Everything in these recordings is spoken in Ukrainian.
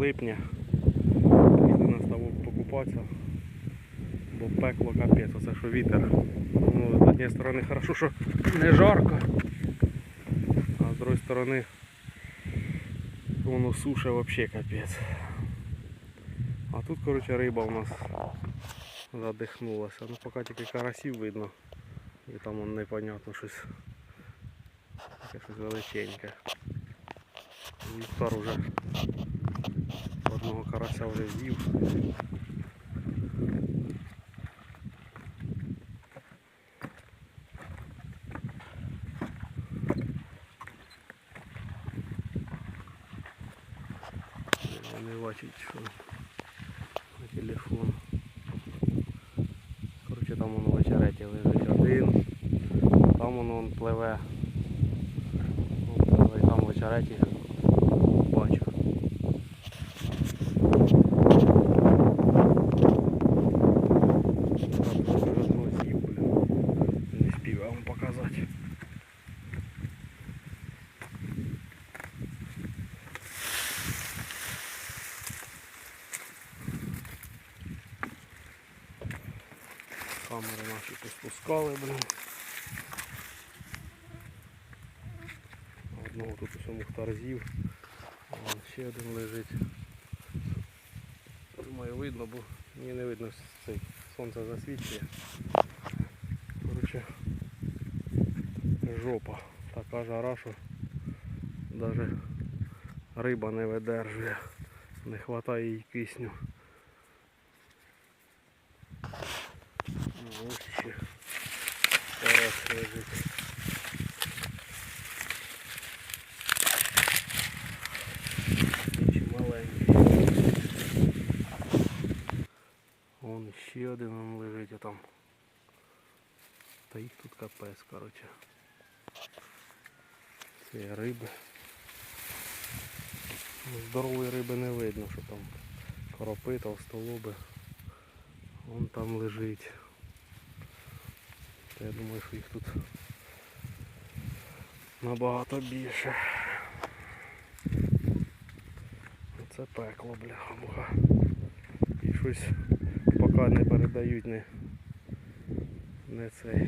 липня. Прийшли на ставок покупатися. Бо пекло капець, оце що вітер. Ну, з однієї сторони хорошо, що не жарко. А з другої сторони воно суше взагалі капець. А тут, коротше, риба у нас задихнулася. Ну поки тільки карасів видно. І там он непонятно щось. Таке щось величеньке. Віктор уже одного карася вже з'їв. Я не бачить, що на телефон. Коротше, там воно в очереті лежить один, там воно он пливе. Он пливе і там в Наші поспускали, блін. Одного тут усе мухтар з'їв. Ще один лежить. Думаю, видно, бо мені не видно цей сонце засвічує. Коротше, жопа. Така жара, що навіть риба не видержує. Не вистачає їй кисню. Ну, ось ще карась лежить. Чи маленький. Вон ще один он лежить, там. Та їх тут капець, коротше. Це риби. Ну, Здорової риби не видно, що там коропи, толстолоби. Вон там лежить. Та я думаю, що їх тут набагато більше. Це пекло, бляха муха. І щось поки не передають не, не цей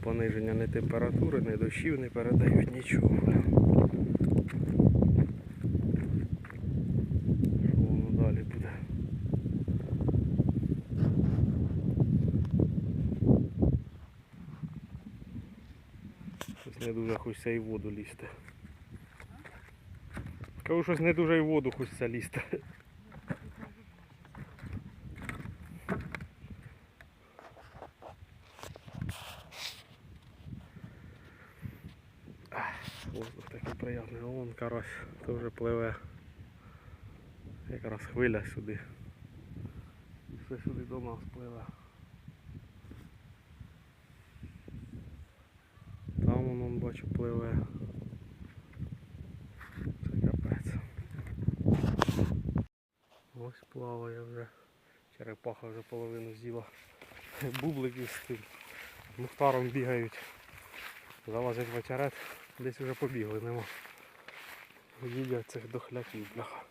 пониження не температури, не дощів не передають нічого. Що воно далі буде? Щось не дуже хочеться і в воду лізти. Кажу, щось не дуже і в воду хочеться лізти. Ах, Воздух такий приємний, а вон карась теж пливе. Якраз хвиля сюди. Все сюди до нас пливе. Там воно он, бачу пливе. Це капець. Ось плаває вже. Черепаха вже половину з'їла. Бублики з тим мухтаром бігають. Залазять в очерет, десь вже побігли, нема. Їдять цих дохляків, бляха.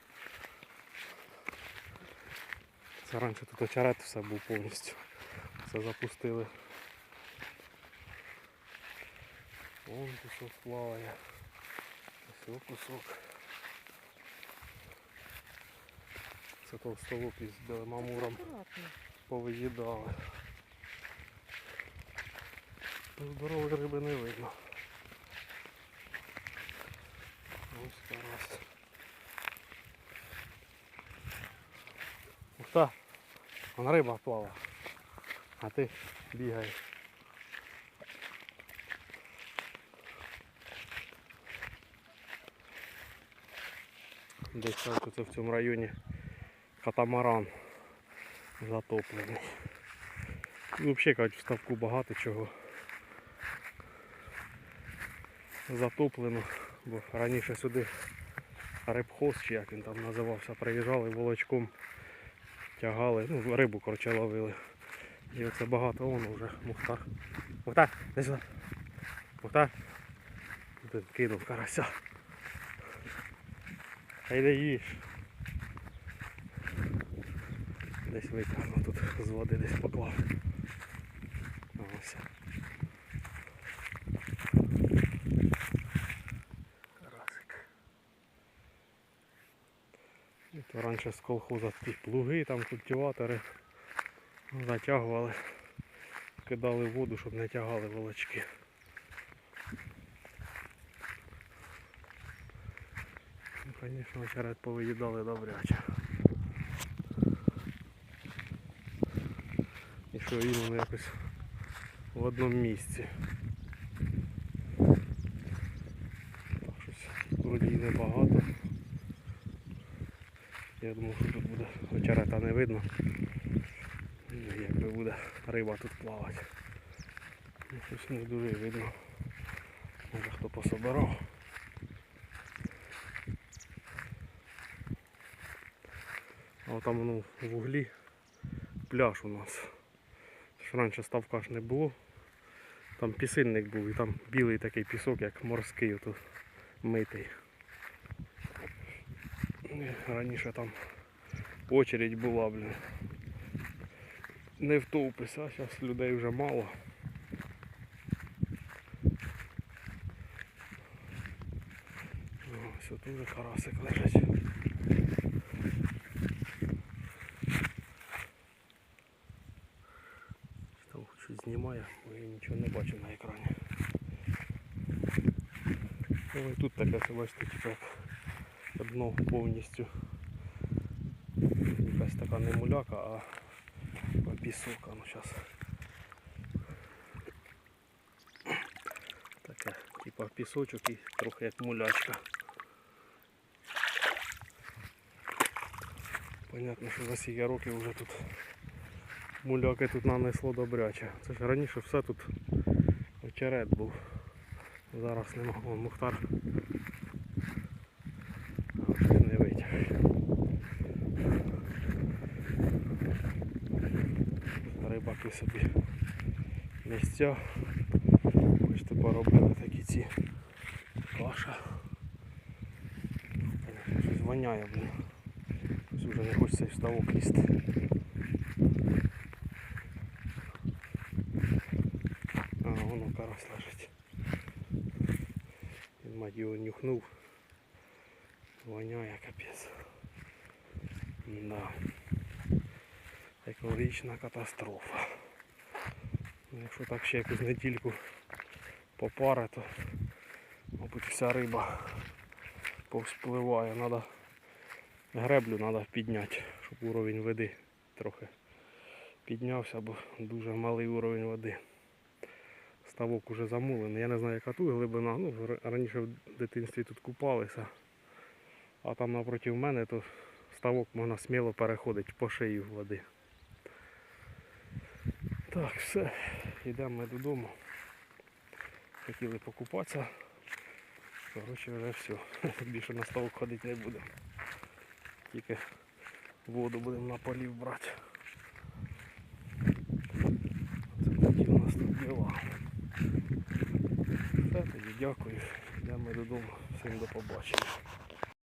Це раніше тут очерет все був повністю. Все запустили. Вон кусок плаває. Ось кусок. Це толстолоб із Аккуратно. повиїдали. Здорової риби не видно. Ось карась. Ух та, вон риба плава. А ти бігаєш. Десь там тут в цьому районі катамаран затоплений. І взагалі кажуть, в ставку багато чого затоплено, бо раніше сюди рибхоз, чи як він там називався, приїжджали волочком, тягали, ну, рибу коротше ловили. І оце багато воно вже мухтар. Мухтар, де сюди. Мухтар. Кинув карася. А йде їж. Десь витягнув тут з води десь поклав. Ось. Карасик. І то раніше з колхоза ті плуги, там культиватори затягували, кидали воду, щоб не тягали волочки. Ну, звісно, очерет повиїдали добряче. І що іменно якось в одному місці. Щось вроді небагато. Я думав, що тут буде очерета не видно. Ну, Якби буде риба тут плавати. Ну, щось не дуже видно. Може хто пособирав. А там ну, в углі пляж у нас. Ж раніше ставка ж не було. Там пісинник був і там білий такий пісок, як морський ото митий. Раніше там очередь була, блін. Не втовпися, а зараз людей вже мало. Ось тут вже карасик лежить. Там щось знімає, бо я нічого не бачу на екрані. Ну і тут таке, це бачите, типу дно повністю. Якась така не муляка, а пісок. Ну зараз. Таке, типа пісочок і трохи як мулячка. Понятно, що за скільки років вже тут муляки тут нанесло добряче. Це ж раніше все тут очерет був. Зараз нема. Вон Мухтар Рибаки собі місця. Бачите, поробили такі ці каша. Конечно, Щось воняє, блін. Щось вже не хочеться і в ставок лізти. А, воно карась лежить. Він мать його нюхнув. Воняє капець. Да. Екологічна катастрофа. Ну, Якщо так ще якусь недільку попаре, то мабуть вся риба повспливає. Надо греблю треба підняти, щоб уровень води трохи піднявся, бо дуже малий уровень води. Ставок уже замулений. Я не знаю, яка тут глибина. Ну, раніше в дитинстві тут купалися. А там напроти мене то ставок можна сміло переходити по шию води. Так, все, йдемо ми додому. Хотіли покупатися. Коротше, вже все. Більше на ставок ходити не будемо. Тільки воду будемо на полів брати. Це такі у нас тут діла. Все, тоді дякую. Йдемо додому. Всім до побачення.